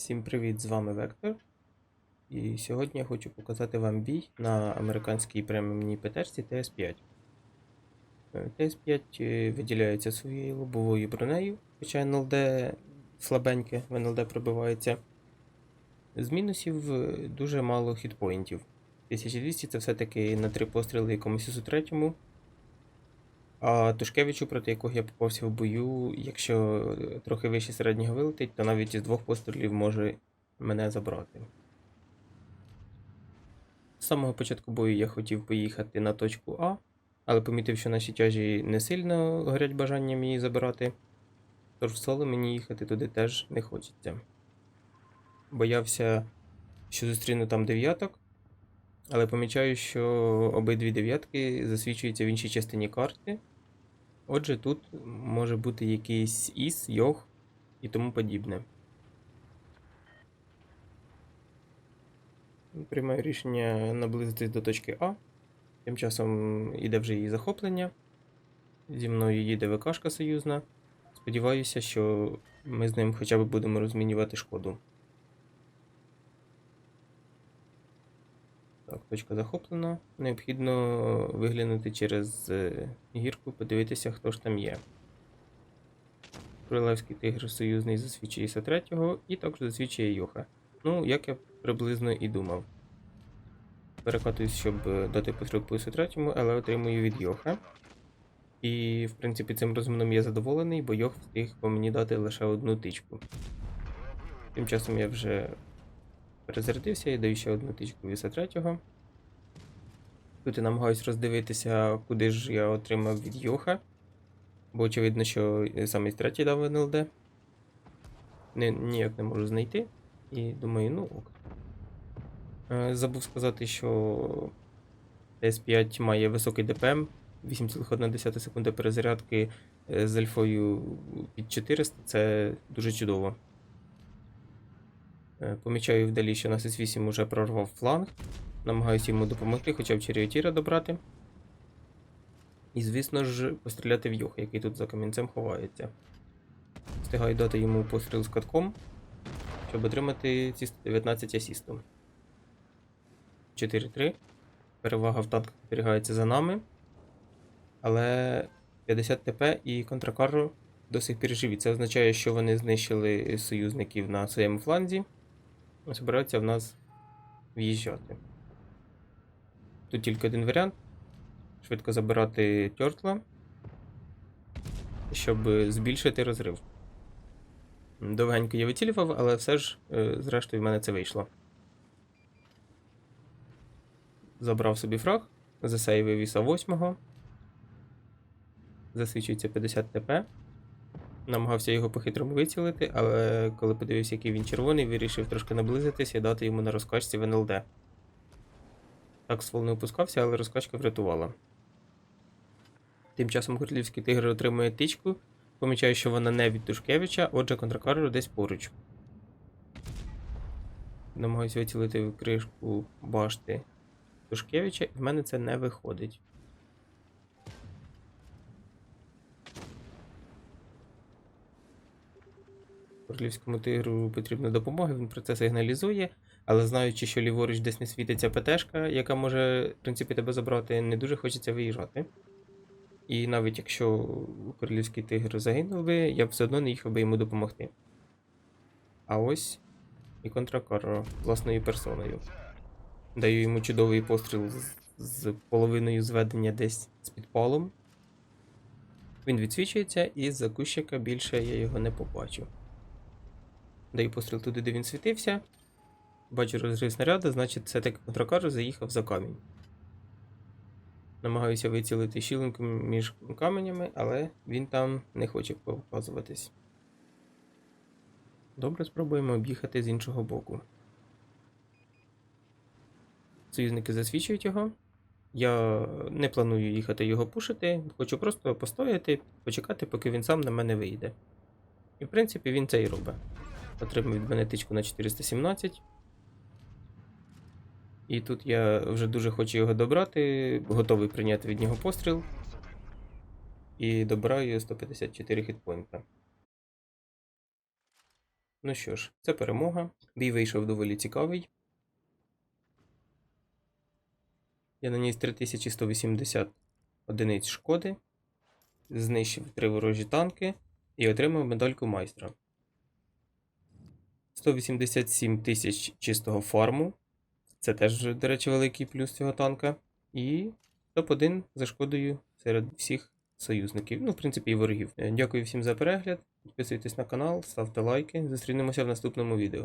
Всім привіт, з вами Вектор. І сьогодні я хочу показати вам бій на американській преміумній ПТшці TS5. Е, TS5 е, виділяється своєю лобовою бронею, хоча НЛД слабеньке, в НЛД пробивається. З мінусів е, дуже мало хітпоінтів. 1200 це все-таки на три постріли якомусь ісу третьому. А Тушкевичу, проти якого я попався в бою, якщо трохи вище середнього вилетить, то навіть із двох пострілів може мене забрати. З самого початку бою я хотів поїхати на точку А, але помітив, що наші тяжі не сильно горять бажанням її забирати. Тож в соло мені їхати туди теж не хочеться. Боявся, що зустріну там дев'яток, але помічаю, що обидві дев'ятки засвідчуються в іншій частині карти. Отже, тут може бути якийсь іс, йог і тому подібне. Приймаю рішення наблизитись до точки А. Тим часом іде вже її захоплення. Зі мною їде ВКшка союзна. Сподіваюся, що ми з ним хоча б будемо розмінювати шкоду. Так, точка захоплена. Необхідно виглянути через е, гірку, подивитися, хто ж там є. Королевський тигр союзний засвідчує іса третього і також засвідчує Йоха. Ну, як я приблизно і думав. Перекатуюсь, щоб е, дати постріл по ісу третьому, але отримую від Йоха. І, в принципі, цим розміном я задоволений, бо Йох встиг по мені дати лише одну тичку. Тим часом я вже перезарядився і даю ще одну тичку від іса третього. Тут я намагаюсь роздивитися, куди ж я отримав від Йоха. Бо очевидно, що саме із третій дав НЛД. Не, ніяк не можу знайти. І думаю, ну ок. Е, Забув сказати, що S5 має високий ДПМ, 8,1 секунди перезарядки е, з альфою під 400 це дуже чудово. Е, Помічаю вдалі, що нас С8 уже прорвав фланг. Намагаюся йому допомогти, хоча б Черіотіра добрати. І, звісно ж, постріляти в Йоха, який тут за камінцем ховається. Встигаю дати йому постріл з катком, щоб отримати ці 19 асістом. 4-3. Перевага в танках зберігається за нами. Але 50 ТП і контракару до сих пір живі. Це означає, що вони знищили союзників на своєму фланзі. Збираються в нас в'їжджати. Тут тільки один варіант. Швидко забирати тьортла, щоб збільшити розрив. Довгенько я вицілював, але все ж, е, зрештою, в мене це вийшло. Забрав собі фраг, засейвив іса 8. Засвідчується 50 ТП. Намагався його по-хитрому вицілити, але коли подивився, який він червоний, вирішив трошки наблизитися і дати йому на розкачці в НЛД. Так ствол не опускався, але розкачка врятувала. Тим часом королівський тигр отримує тичку. Помічаю, що вона не від Тушкевича, отже, контракару десь поруч. Намагаюся вицілити кришку башти Тушкевича, і в мене це не виходить. Королівському тигру потрібна допомога, він про це сигналізує, але знаючи, що ліворуч десь не світиться ПТшка, яка може, в принципі, тебе забрати, не дуже хочеться виїжджати. І навіть якщо королівський тигр загинув би, я б все одно не їхав би йому допомогти. А ось і контракар власною персоною. Даю йому чудовий постріл з, з половиною зведення десь з підпалом. Він відсвічується, і з-за кущика більше я його не побачу. Даю постріл туди, де він світився. Бачу розрив снаряду, значить, це таки контракар заїхав за камінь. Намагаюся вицілити щілинку між каменями, але він там не хоче показуватись. Добре, спробуємо об'їхати з іншого боку. Союзники засвідчують його. Я не планую їхати його пушити, хочу просто постояти, почекати, поки він сам на мене вийде. І в принципі він це і робить. Отримав від мене тичку на 417. І тут я вже дуже хочу його добрати, готовий прийняти від нього постріл. І добираю 154 хітпойнта. Ну що ж, це перемога. Бій вийшов доволі цікавий. Я наніс 3180 одиниць шкоди, знищив три ворожі танки і отримав медальку майстра. 187 тисяч чистого фарму. Це теж, до речі, великий плюс цього танка. І топ-1 за шкодою серед всіх союзників. Ну, в принципі, і ворогів. Дякую всім за перегляд. Підписуйтесь на канал, ставте лайки. Зустрінемося в наступному відео.